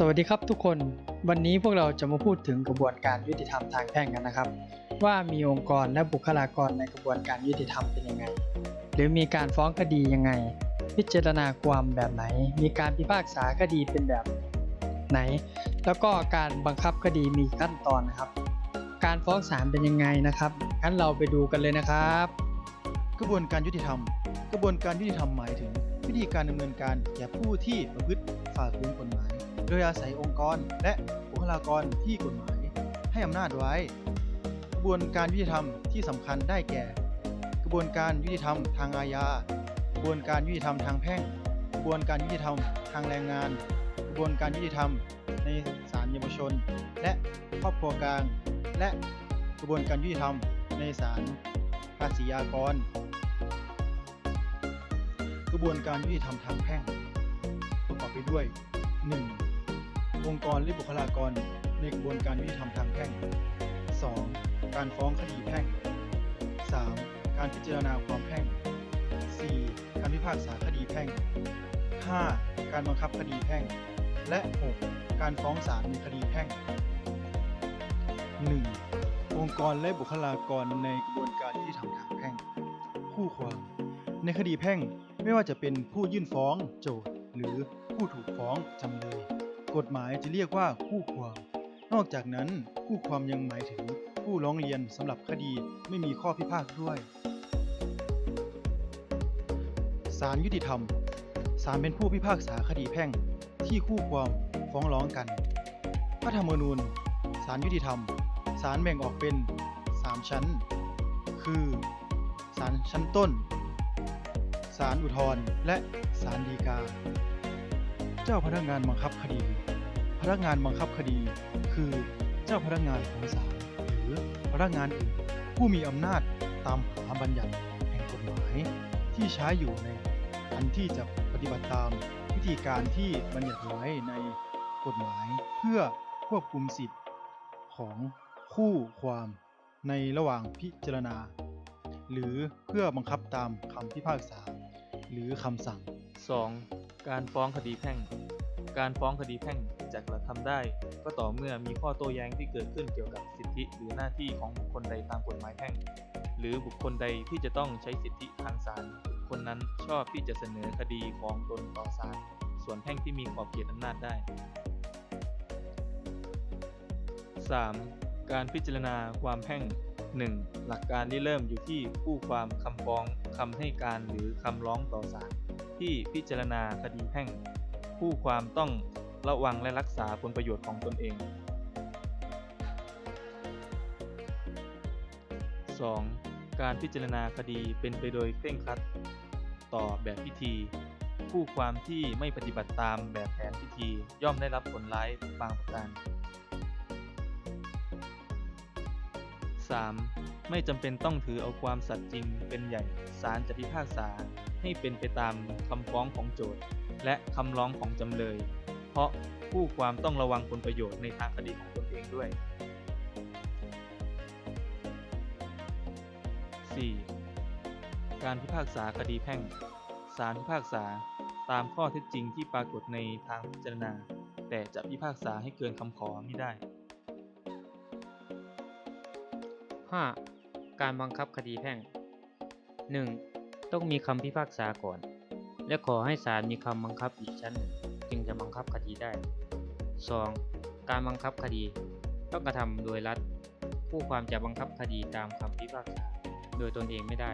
สวัสดีครับทุกคน วันนี้พวกเราจะมาพูดถึงกระบวนการยุติธรรมทางแพ่งกันนะครับ ว่ามีองค์กรและบุคลากรในกระบวนการยุติธรรมเป็นยังไง หรือมีการฟ้องคดียังไง พิจารณาความแบบไหน มีการพิพากษาคดีเป็นแบบไหน แล้วก็การบังคับคดีมีขั้นตอนนะครับ การฟ้องศาลเป็นยังไงนะครับงั้นเราไปดูกันเลยนะครับ กระบวนการยุติธรรม กระบวนการยุติธรรมหมายถึง วิธีการดำเนินการแก่ผู้ที่ประพฤติฝ่าฝืนกฎหมาย โดยอาศัยองค์กรและบุคลากรที่กฎหมายให้อำนาจไว้ กระบวนการยุติธรรมที่สำคัญได้แก่ กระบวนการยุติธรรมทางอาญา กระบวนการยุติธรรมทางแพ่ง กระบวนการยุติธรรมทางแรงงาน กระบวนการยุติธรรมในศาลเยาวชน และครอบครัวกลาง และกระบวนการยุติธรรมในศาลภาษีอากร กระบวนการยุติธรรมทางแพ่งประกอบไปด้วย 1. องค์กรและบุคลากรในกระบวนการยุติธรรมทางแพ่ง 2. การฟ้องคดีแพ่ง 3. การพิจารณาความแพ่ง 4. การพิพากษาคดีแพ่ง 5. การบังคับคดีแพ่ง และ 6. การฟ้องศาลในคดีแพ่ง 1. องค์กรและบุคลากรในกระบวนการยุติธรรมทางแพ่ง คู่ความ ในคดีแพ่งไม่ว่าจะเป็นผู้ยื่นฟ้องโจทก์หรือผู้ถูกฟ้องจำเลย กฎหมายจะเรียกว่าคู่ความ นอกจากนั้นคู่ความยังหมายถึงผู้ร้องเรียนสำหรับคดีไม่มีข้อพิพาทด้วยศาลยุติธรรมศาลเป็นผู้พิพากษาคดีแพ่งที่คู่ความฟ้องร้องกันพระธรรมนูญศาลยุติธรรมศาลแบ่งออกเป็น 3 ชั้น คือศาลชั้นต้นศาลอุทธรณ์และศาลฎีกา เจ้าพนักงานบังคับคดี พนักงานบังคับคดี คือเจ้าพนักงานของศาลหรือพนักงานอื่นผู้มีอำนาจตามหาบัญญัติแห่งกฎหมาย ที่ใช้อยู่ในอันที่จะปฏิบัติตามวิธีการที่บัญญัติไว้ในกฎหมาย เพื่อควบคุมสิทธิ์ของคู่ความในระหว่างพิจารณา หรือเพื่อบังคับตามคำพิพากษา หรือคำสั่ง 2. การฟ้องคดีแพ่ง การฟ้องคดีแพ่งจะกระทำได้ ก็ต่อเมื่อมีข้อโต้แย้งที่เกิดขึ้นเกี่ยวกับสิทธิหรือหน้าที่ของบุคคลใดตามกฎหมายแพ่ง หรือบุคคลใดที่จะต้องใช้สิทธิทางศาลคนนั้นชอบที่จะเสนอคดีของตนต่อศาลส่วนแพ่งที่มีขอบเขตอำนาจได้ 3. การพิจารณาความแพ่ง 1. หลักการที่เริ่มอยู่ที่คู่ความคำฟ้องคำให้การหรือคำร้องต่อศาล ที่พิจารณาคดีแพ่งคู่ความต้องระวังและรักษาผลประโยชน์ของตนเอง 2. การพิจารณาคดีเป็นไปโดยเคร่งครัด ต่อแบบพิธีคู่ความที่ไม่ปฏิบัติตามแบบแผนพิธีย่อมได้รับผลร้ายบางประการ 3. ไม่จำเป็นต้องถือเอาความสัตย์จริงเป็นใหญ่ ศาลจะพิพากษาให้เป็นไปตามคำฟ้องของโจทก์และคำร้องของจำเลย เพราะผู้ความต้องระวังผลประโยชน์ในทางคดีของตนเองด้วย 4. การพิพากษาคดีแพ่ง ศาลพิพากษาตามข้อเท็จจริงที่ปรากฏในทางพิจารณา แต่จะพิพากษาให้เกินคำขอไม่ได้ 5. การบังคับคดีแพ่ง 1. ต้องมีคำพิพากษาก่อน และขอให้ศาลมีคำบังคับอีกชั้นหนึ่งจึงจะบังคับคดีได้ 2. การบังคับคดี ต้องกระทำโดยรัฐ ผู้ความจะบังคับคดีตามคำพิพากษา โดยตนเองไม่ได้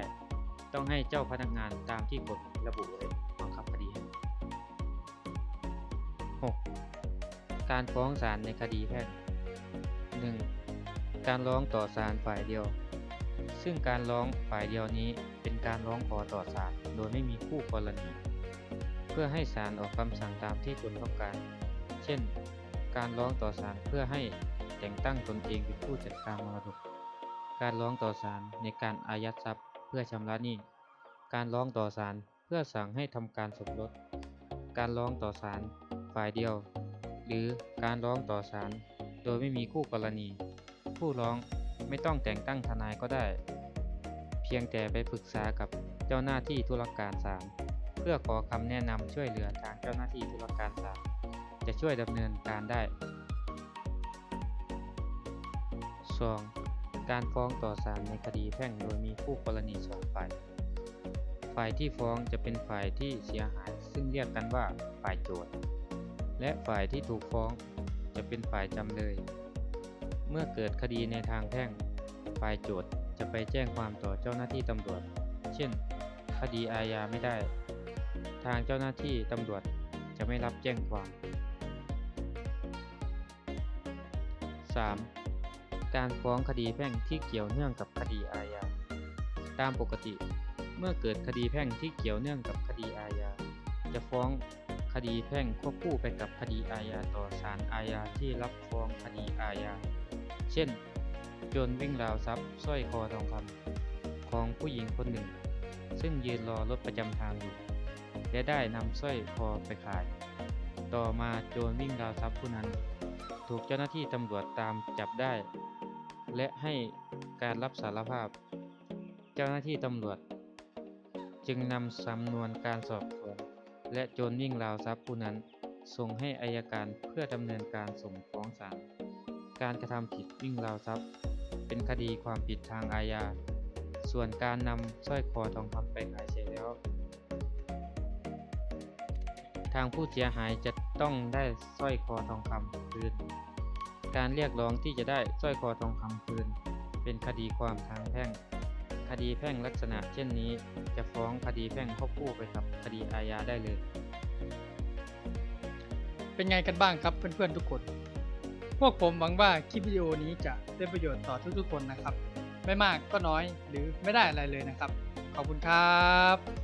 ต้องให้เจ้าพนักงานตามที่กฎระบุไว้บังคับคดีห้ 6. การฟ้องศาลในคดีแพ่ง 1. การร้องต่อศาลฝ่ายเดียว ซึ่งการร้องฝ่ายเดียวนี้เป็นการร้องขอต่อศาลโดยไม่มีคู่กรณี เพื่อให้ศาลออกคำสั่งตามที่ตนต้องการ เช่น การร้องต่อศาลเพื่อให้แต่งตั้งตนเองเป็นผู้จัดการมรดก การร้องต่อศาลในการอายัดทรัพย์เพื่อชำระหนี้ การร้องต่อศาลเพื่อสั่งให้ทำการสมรส การร้องต่อศาลฝ่ายเดียว หรือการร้องต่อศาลโดยไม่มีคู่กรณี ผู้ร้อง ไม่ต้องแต่งตั้งทนายก็ได้ เพียงแต่ไปปรึกษากับเจ้าหน้าที่ธุรการศาลเพื่อขอคำแนะนำช่วยเหลือทางเจ้าหน้าที่ธุรการศาลจะช่วยดำเนินการได้ 2. การฟ้องต่อศาลในคดีแพ่งโดยมีคู่กรณีสองฝ่าย ฝ่ายที่ฟ้องจะเป็นฝ่ายที่เสียหาย ซึ่งเรียกกันว่าฝ่ายโจทย์ และฝ่ายที่ถูกฟ้องจะเป็นฝ่ายจำเลย เมื่อเกิดคดีในทางแพ่ง ฝ่ายโจทย์จะไปแจ้งความต่อเจ้าหน้าที่ตำรวจ เช่น คดีอาญาไม่ได้ ทางเจ้าหน้าที่ตำรวจจะไม่รับแจ้งความ 3. การฟ้องคดีแพ่งที่เกี่ยวเนื่องกับคดีอาญา ตามปกติ เมื่อเกิดคดีแพ่งที่เกี่ยวเนื่องกับคดีอาญา จะฟ้องคดีแพ่งควบคู่ไปกับคดีอาญาต่อศาลอาญาที่รับฟ้องคดีอาญา เช่น โจรวิ่งราวทรัพย์สร้อยคอทองคำของผู้หญิงคนหนึ่ง ซึ่งยืนรอรถประจำทางอยู่และได้นำสร้อยคอไปขาย ต่อมาโจรวิ่งราวทรัพย์ผู้นั้น ถูกเจ้าหน้าที่ตำรวจตามจับได้ และให้การรับสารภาพ เจ้าหน้าที่ตำรวจ จึงนำสำนวนการสอบสวนและโจรวิ่งราวทรัพย์ผู้นั้น ส่งให้อายการเพื่อดำเนินการส่งฟ้องศาล การกระทำผิดวิ่งราวทรัพย์ เป็นคดีความผิดทางอาญา ส่วนการนำสร้อยคอทองคำไปขายเสร็จแล้ว ทางผู้เสียหายจะต้องได้สร้อยคอทองคำคืน การเรียกร้องที่จะได้สร้อยคอทองคำคืน เป็นคดีความทางแพ่ง คดีแพ่งลักษณะเช่นนี้จะฟ้องคดีแพ่งควบคู่ไปกับคดีอาญาได้เลย เป็นไงกันบ้างครับเพื่อนๆทุกคน วกผมหวังว่าคลิปวิดีโอนี้จะได้ประโยชน์ต่อทุกๆคนนะครับ ไม่มากก็น้อยหรือไม่ได้อะไรเลยนะครับ ขอบคุณครับ